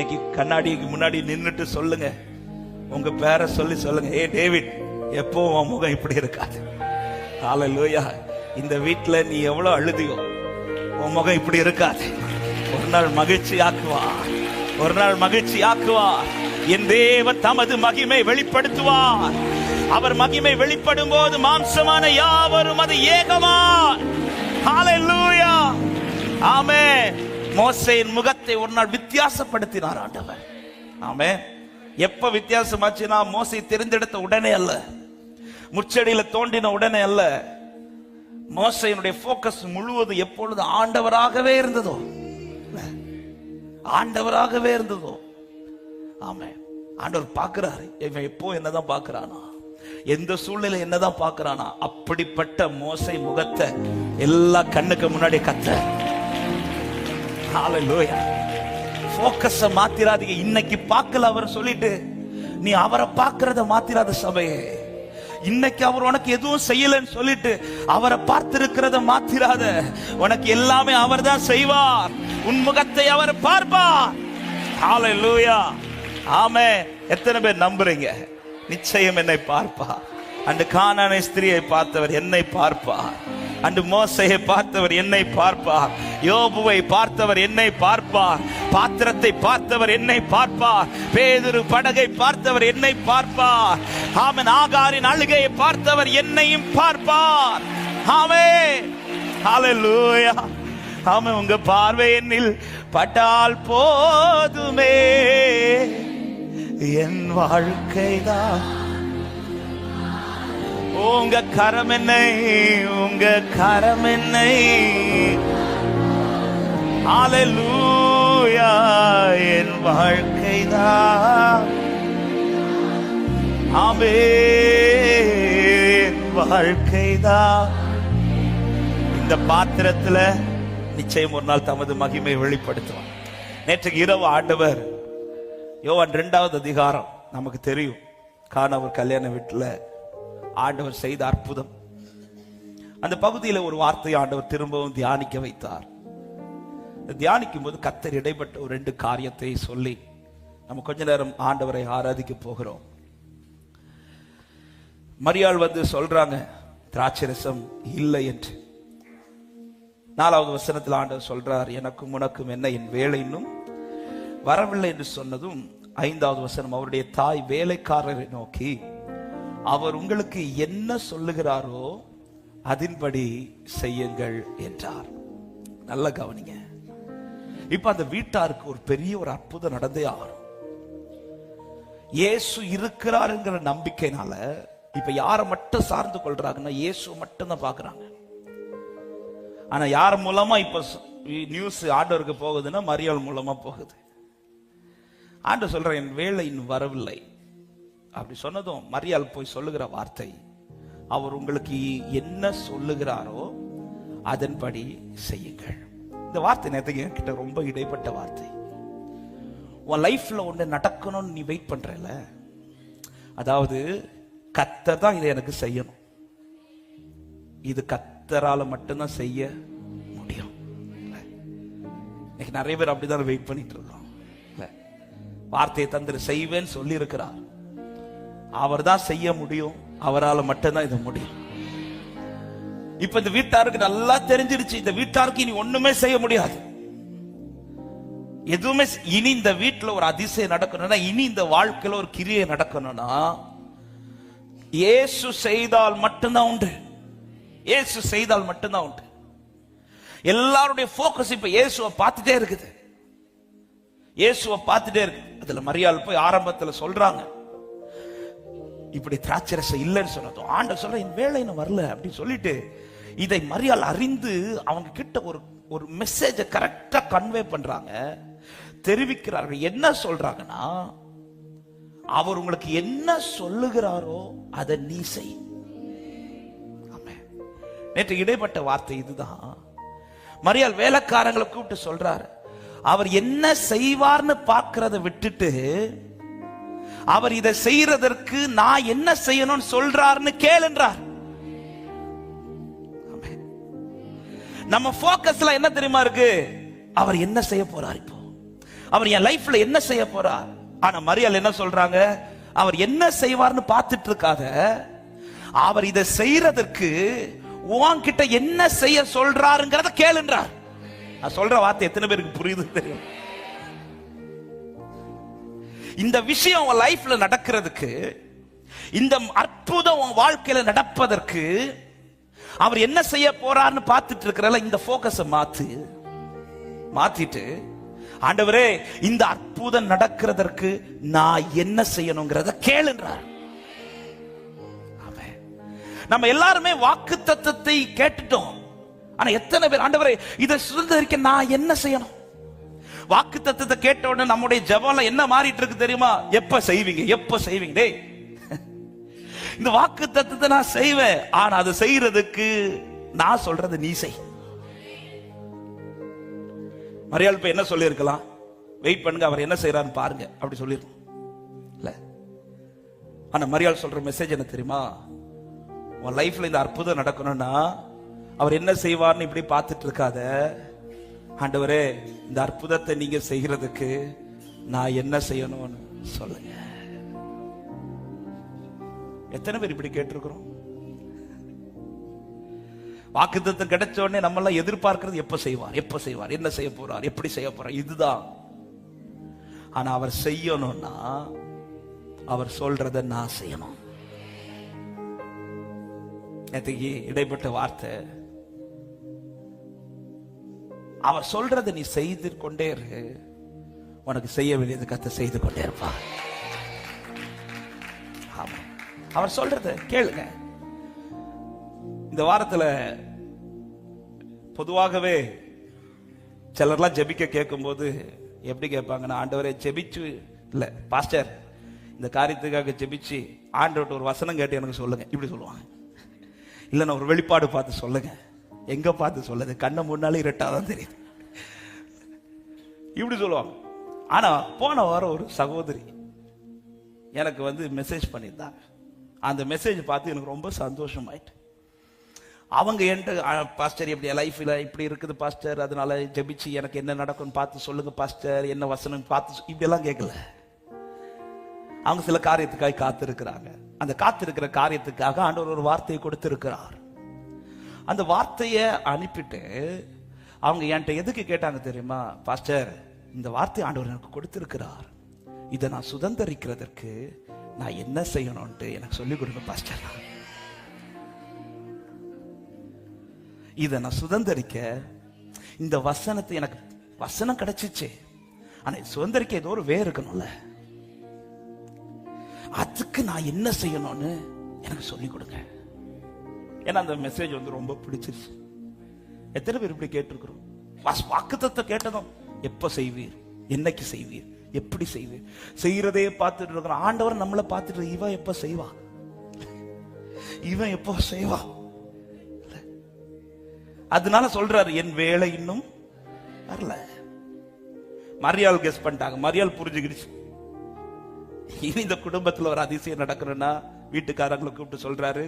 இன்னைக்கு கண்ணாடிக்கு முன்னாடி நின்றுட்டு சொல்லுங்க. உங்க பேரை சொல்லி சொல்லுங்க. ஏ டேவிட் எப்போ உன் முகம் இப்படி இருக்காது? ஹalleluya இந்த வீட்டில் நீ எவ்வளோ அழுதியோ உன் முகம் இப்படி இருக்காது. ஒரு நாள் மகிழ்ச்சி ஆக்குவா. ஒரு நாள் மகிழ்ச்சி ஆக்குவா. என் தேவன் தமது மகிமை வெளிப்படுத்துவார். அவர் மகிமை வெளிப்படும் போது மாம்சமான யாவரும் அது ஏகமா ஹalleluya ஆமே மோசையின் முகத்தை ஒரு நாள் வித்தியாசப்படுத்தினார் ஆண்டவர். ஆமே எப்ப வித்தியாசமாச்சுன்னா மோசை தெரிந்தெடுத்த உடனே அல்ல. முச்சடியில தோண்டின உடனே அல்ல. மோசையினுடைய போக்கஸ் முழுவதும் எப்பொழுது ஆண்டவராகவே இருந்ததோ? ஆண்டவராகவே இருந்ததோ? ஆமே ஆண்டவர் பார்க்கிறாரு. இவன் எப்போ என்னதான் பார்க்கறானா? எந்த சூழ்நிலை என்னதான் பார்க்கறானா? அப்படிப்பட்ட மோசை முகத்தை எல்லா கண்ணுக்கு முன்னாடி கத்த ஹalleluya போக்கஸ மாத்திராதீங்க. இன்னைக்கு பார்க்கல அவர் சொல்லிட்டு நீ அவரை பார்க்கறத மாத்திராத சபையே. இன்னைக்கு அவர் உனக்கு எதுவும் செய்யலன்னு சொல்லிட்டு அவரை பார்த்திருக்கிறத மாத்திராத. உனக்கு எல்லாமே அவர் தான் செய்வார். உன் முகத்தை அவர் பார்ப்பார். ஹalleluya ஆமே எத்தனை பேர் நம்புறீங்க? நிச்சயம் என்னை பார்ப்பார். அந்த கானானை ஸ்திரியை பார்த்தவர் என்னை பார்ப்பார். அன்று மோசையை பார்த்தவர் என்னை பார்ப்பார். யோபுவை பார்த்தவர் என்னை பார்ப்பார். பாத்திரத்தை பார்த்தவர் என்னை பார்ப்பார். பேதுரு படகை பார்த்தவர் என்னை பார்ப்பார். ஆமன். ஆகாரின் அழுகையை பார்த்தவர் என்னையும் பார்ப்பார். ஆமே ஹalleluya ஆமே உங்க பார்வை என்னில் பட்டால் போதுமே. என் வாழ்க்கைதான் உங்க கரம் என்னை உங்க கரம் என்னை. ஹalleluya என் வாழ்க்கைதான். ஆமே என் வாழ்க்கைதான். இந்த பாத்திரத்துல நிச்சயம் ஒரு நாள் தமது மகிமை வெளிப்படுத்துவார். நேற்று இரவு ஆண்டவர் யோவான் இரண்டாவது அதிகாரம் நமக்கு தெரியும். காணவர் கல்யாண வீட்டுல ஆண்டவர் செய்த அற்புதம். அந்த பகுதியில் ஒரு வார்த்தையை ஆண்டவர் திரும்பவும் தியானிக்க வைத்தார். தியானிக்கும் போது கத்தர் இடைப்பட்ட ஒரு ரெண்டு காரியத்தை சொல்லி நம்ம கொஞ்ச நேரம் ஆண்டவரை ஆராதிக்க போகிறோம். மரியாள் வந்து சொல்றாங்க திராட்சரசம் இல்லை என்று. நாலாவது வசனத்தில் ஆண்டவர் சொல்றார் எனக்கும் உனக்கும் என்ன என் வேலை இன்னும் வரவில்லை என்று சொன்னதும் ஐந்தாவது வசனம் அவருடைய தாய் வேலைக்காரரை நோக்கி அவர் உங்களுக்கு என்ன சொல்லுகிறாரோ அதன்படி செய்யுங்கள் என்றார். நல்ல கவனிங்க. இப்ப அந்த வீட்டாருக்கு ஒரு பெரிய ஒரு அற்புதம் நடந்தே ஆகும் இயேசு இருக்கிறாருங்கிற நம்பிக்கைனால இப்ப யாரை மட்டும் சார்ந்து கொள்றாங்கன்னா இயேசு மட்டும் தான் பாக்குறாங்க ஆனா யார் மூலமா இப்ப நியூஸ் ஆண்டவருக்கு போகுதுன்னா மரியாள் மூலமா போகுது. ஆண்டு சொல்ற என் வேலை இன்னும் வரவில்லை. அப்படி சொன்னதும் மரியால் போய் சொல்லுகிற வார்த்தை அவர் உங்களுக்கு என்ன சொல்லுகிறாரோ அதன்படி செய்யுங்கள். இந்த வார்த்தை நேரத்துக்கு என்கிட்ட ரொம்ப இடைப்பட்ட வார்த்தை. உன் லைஃப்ல ஒண்ணு நடக்கணும்னு நீ வெயிட் பண்றல அதாவது கத்தர் தான் இதை எனக்கு செய்யணும். இது கத்தரால மட்டும்தான் செய்ய முடியும். இன்னைக்கு நிறைய பேர் அப்படிதான் வெயிட் பண்ணிட்டு இருக்கோம். வார்த்தையை தந்திர செய்வேன்னு சொல்லி இருக்கிறார் அவர் தான் செய்ய முடியும். அவரால் மட்டும்தான் இது முடியும். இப்ப இந்த வீட்டாருக்கு நல்லா தெரிஞ்சிருச்சு. இந்த வீட்டாருக்கு இனி ஒண்ணுமே செய்ய முடியாது. எதுவுமே இனி இந்த வீட்டுல ஒரு அதிசயம் நடக்கணும்னா இனி இந்த வாழ்க்கையில ஒரு கிரியை நடக்கணும்னா இயேசு செய்தால் மட்டும்தான் உண்டு. இயேசு செய்தால் மட்டும்தான் உண்டு. எல்லாருடைய போக்கஸ் இப்ப இயேசுவை பார்த்துட்டே இருக்குது. இயேசுவை பார்த்துட்டே இருக்கு அதுல மரியாள் போய் ஆரம்பத்துல சொல்றாங்க. இப்படி திராட்சரசம் இல்லைன்னு சொன்னதும் ஆண்டவர் சொல்ற என் வேலை இன்னும் வரல அப்படின்னு சொல்லிட்டு இதை மரியாள் அறிந்து அவங்க கிட்ட ஒரு ஒரு மெசேஜை கரெக்டா கன்வே பண்றாங்க. தெரிவிக்கிறார்கள். என்ன சொல்றாங்கன்னா அவர் உங்களுக்கு என்ன சொல்லுகிறாரோ அதை நீ செய். நேற்று இடைப்பட்ட வார்த்தை இதுதான். மரியாள் வேலைக்காரங்களை கூப்பிட்டு சொல்றாரு அவர் என்ன செய்வார்னு பார்க்கறத விட்டுட்டு அவர் இதை செய்யறதற்கு நான் என்ன செய்யணும்னு சொல்றாருன்னு கேளுன்றார் நம்ம போக்கஸ்ல என்ன தெரியுமா இருக்கு? அவர் என்ன செய்ய போறார் இப்போ? அவர் என் லைஃப்ல என்ன செய்ய போறார்? ஆனா மரியாள் என்ன சொல்றாங்க? அவர் என்ன செய்வார்னு பார்த்துட்டு இருக்காத அவர் இதை செய்யறதற்கு உன்கிட்ட என்ன செய்ய சொல்றாருங்கிறத கேளுன்றார் நான் சொல்ற வார்த்தை எத்தனை பேருக்கு புரியுது தெரியும். இந்த விஷயம் உன் லைஃப்ல நடக்கிறதுக்கு இந்த அற்புதம் உன் வாழ்க்கையில நடப்பதற்கு அவர் என்ன செய்ய போறார்னு பார்த்துட்டு இருக்கிறல இந்த போக்கஸ மாத்து. மாத்திட்டு ஆண்டவரே இந்த அற்புதம் நடக்கிறதற்கு நான் என்ன செய்யணுங்கிறத கேளுன்றார். நம்ம எல்லாருமே வாக்கு தத்துவத்தை கேட்டுட்டோம். ஆனா எத்தனை பேர் ஆண்டவரே இதை சுதந்திரிக்க நான் என்ன செய்யணும்? வாக்கு தத்துவத்தை கேட்ட உடனே நம்முடைய ஜபம்ல என்ன மாறிட்டு இருக்கு தெரியுமா? எப்ப செய்வீங்க? எப்ப செய்வீங்க? டேய் இந்த வாக்கு தத்துவத்தை நான் செய்வேன். ஆனா அதை செய்யறதுக்கு நான் சொல்றது நீ செய். மரியாள் இப்ப என்ன சொல்லியிருக்கலாம்? வெயிட் பண்ணுங்க அவர் என்ன செய்யறாருன்னு பாருங்க. அப்படி சொல்லிருக்கோம் இல்ல. ஆனா மரியாள் சொல்ற மெசேஜ் என்ன தெரியுமா? உன் லைஃப்ல இந்த அற்புதம் நடக்கணும்னா அவர் என்ன செய்வார்னு இப்படி பார்த்துட்டு இருக்காத. ஆண்டவரே இந்த அற்புதத்தை நீங்க செய்கிறதுக்கு நான் என்ன செய்யணும்னு சொல்லுங்க. எத்தனை பேர் இப்படி கேட்டிருக்கிறோம்? வாக்குத்தத்தம் கிடைச்ச உடனே நம்ம எல்லாம் எதிர்பார்க்கிறது எப்ப செய்வார் எப்ப செய்வார் என்ன செய்ய போறார் எப்படி செய்ய போறார் இதுதான். ஆனா அவர் செய்யணும்னா அவர் சொல்றத நான் செய்யணும். நேற்றுக்கு இடைப்பட்ட வார்த்தை அவர் சொல்றதை நீ செய்து கொண்டே இரு. உனக்கு செய்ய வேண்டியது கத்த செய்து கொண்டே இருப்பா ஆமா. அவர் சொல்றது கேளுங்க. இந்த வாரத்துல பொதுவாகவே சிலர்லாம் ஜெபிக்க கேட்கும்போது எப்படி கேட்பாங்கன்னா ஆண்டவரே ஜெபிச்சு இல்லை பாஸ்டர் இந்த காரியத்துக்காக ஜெபிச்சு ஆண்டவர்கிட்ட ஒரு வசனம் கேட்டு எனக்கு சொல்லுங்க. இப்படி சொல்லுவாங்க. இல்லை நான் ஒரு வெளிப்பாடு பார்த்து சொல்லுங்க. எங்க பார்த்து சொல்லுது கண்ணை முன்னாலே இருட்டாதான் தெரியுது. இப்படி சொல்லுவாங்க. ஆனா போன வாரம் ஒரு சகோதரி எனக்கு வந்து மெசேஜ் பண்ணியிருந்தாங்க அந்த மெசேஜ் பார்த்து எனக்கு ரொம்ப சந்தோஷமாயிட்டு. அவங்க என்கிட்ட பாஸ்டர் இப்படி லைஃப்ல இப்படி இருக்குது பாஸ்டர் அதனால ஜெபிச்சு எனக்கு என்ன நடக்கும்னு பார்த்து சொல்லுங்க பாஸ்டர் என்ன வசனம் பார்த்து இப்படியெல்லாம் கேட்கல. அவங்க சில காரியத்துக்காக காத்திருக்கிறாங்க. அந்த காத்திருக்கிற காரியத்துக்காக ஆண்டவர் ஒரு வார்த்தையை கொடுத்திருக்கிறார். அந்த வார்த்தையை அனுப்பிட்டு அவங்க என்கிட்ட எதுக்கு கேட்டாங்க தெரியுமா? பாஸ்டர் இந்த வார்த்தை ஆண்டவர் எனக்கு கொடுத்திருக்கிறார். இதை நான் சுதந்திரிக்கிறதற்கு நான் என்ன செய்யணும்ட்டு எனக்கு சொல்லிக் கொடுங்க பாஸ்டர். இதை நான் சுதந்திரிக்க இந்த வசனத்தை எனக்கு வசனம் கிடைச்சிச்சு. ஆனா இது சுதந்திரிக்க ஏதோ ஒரு வே இருக்கணும்ல. அதுக்கு நான் என்ன செய்யணும்னு எனக்கு சொல்லிக் கொடுங்க. ஏன்னா அந்த மெசேஜ் வந்து ரொம்ப பிடிச்சிருச்சு. எத்தனை பேர் இப்படி கேட்டிருக்கிறோம்? வாக்குத்தத்தை கேட்டதும் எப்போ செய்வீர்? என்னைக்கு செய்வீர்? எப்படி செய்வீர்? செய்யறதே பார்த்துட்டு இருக்கிறோம். ஆண்டவர் நம்மளை பார்த்துட்டு இவன் எப்போ செய்வா? இவன் எப்போ செய்வா? அதனால சொல்றாரு என் வேலை இன்னும் வரல. மரியாள் கெஸ் பண்ணிட்டாங்க. மரியாள் புரிஞ்சுக்கிடுச்சு. இனி இந்த குடும்பத்தில் ஒரு அதிசயம் நடக்கணும்னா வீட்டுக்காரங்களை கூப்பிட்டு சொல்றாரு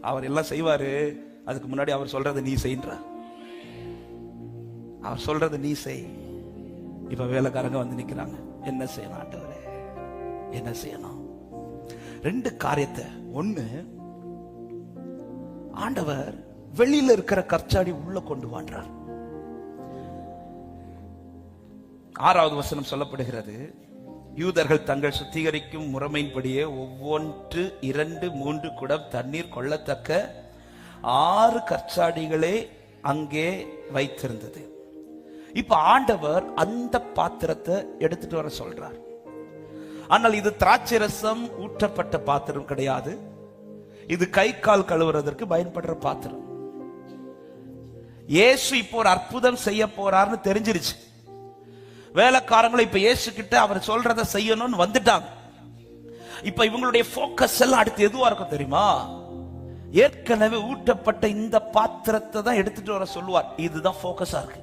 அவர் எல்லாம் செய்வாரு. அதுக்கு முன்னாடி அவர் சொல்றதை நீ செய்ன்றார் அவர் சொல்றதை நீ செய். இப்ப வேலைக்காரங்க வந்து நிக்கிறாங்க. என்ன செய்யணும் ஆண்டவரே? என்ன செய்யணும்? ரெண்டு காரியத்தை. ஒண்ணு ஆண்டவர் வெளியில இருக்கிற கற்சாடி உள்ள கொண்டு வாண்டார் ஆறாவது வசனம் சொல்லப்படுகிறது. யூதர்கள் தங்கள் சுத்திகரிக்கும் முறைமையின்படியே ஒவ்வொன்று இரண்டு மூன்று குடம் தண்ணீர் கொள்ளத்தக்க ஆறு கற்சாடிகளே அங்கே வைத்திருந்தது. இப்ப ஆண்டவர் அந்த பாத்திரத்தை எடுத்துட்டு வர சொல்றார். ஆனால் இது திராட்சை ரசம் ஊற்றப்பட்ட பாத்திரம் கிடையாது. இது கை கால் கழுவுறதற்கு பயன்படுற பாத்திரம். இயேசு இப்போ ஒரு அற்புதம் செய்ய போறாருன்னு தெரிஞ்சிருச்சு. வேலைக்காரங்களை இப்ப இயேசு கிட்ட அவர் சொல்றத செய்யணும்னு வந்துட்டாங்க. இப்ப இவங்களுடைய போக்கஸ் எல்லாம் அடுத்து எதுவா இருக்கும் தெரியுமா? ஏற்கனவே ஊட்டப்பட்ட இந்த பாத்திரத்தை தான் எடுத்துட்டு வர சொல்லுவார். இதுதான் போக்கஸா இருக்கு.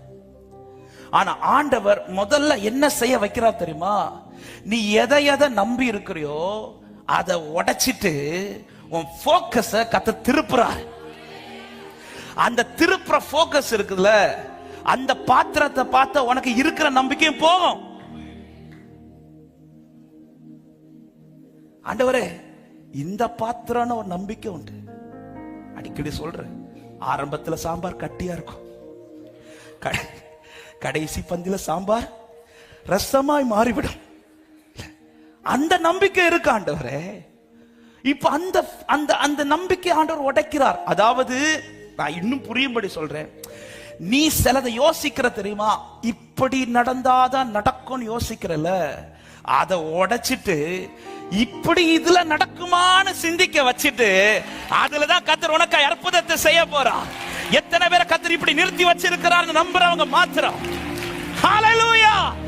ஆனா ஆண்டவர் முதல்ல என்ன செய்ய வைக்கிறார் தெரியுமா? நீ எதை எதை நம்பி இருக்கிறியோ அதை உடைச்சிட்டு உன் போக்கஸ கத்த திருப்புறார். அந்த திருப்புற போக்கஸ் இருக்குதுல்ல அந்த பாத்திரத்தை பார்த்த உனக்கு இருக்கிற நம்பிக்கையும் போகும். ஆண்டவரே இந்த பாத்திரம்னு ஒரு நம்பிக்கை உண்டு. அடிக்கடி சொல்றேன் ஆரம்பத்துல சாம்பார் கட்டியா இருக்கும். கடைசி பந்தில சாம்பார் ரசமாய் மாறிவிடும். அந்த நம்பிக்கை இருக்கு ஆண்டவரே. இப்ப அந்த அந்த அந்த நம்பிக்கை ஆண்டவர் உடைக்கிறார். அதாவது நான் இன்னும் புரியும்படி சொல்றேன். நீ சிலதை யோசிக்கிற தெரியுமா? இப்படி நடந்தாதான் நடக்கும்னு யோசிக்கிறல்ல. அதை உடைச்சிட்டு இப்படி இதுல நடக்குமான்னு சிந்திக்க வச்சுட்டு அதுலதான் கத்தர் உனக்கு அற்புதத்தை செய்ய போறான் எத்தனை பேரை கத்தர் இப்படி நிறுத்தி வச்சிருக்கிறார்னு நம்புறவங்க மாத்திரம். ஹalleluya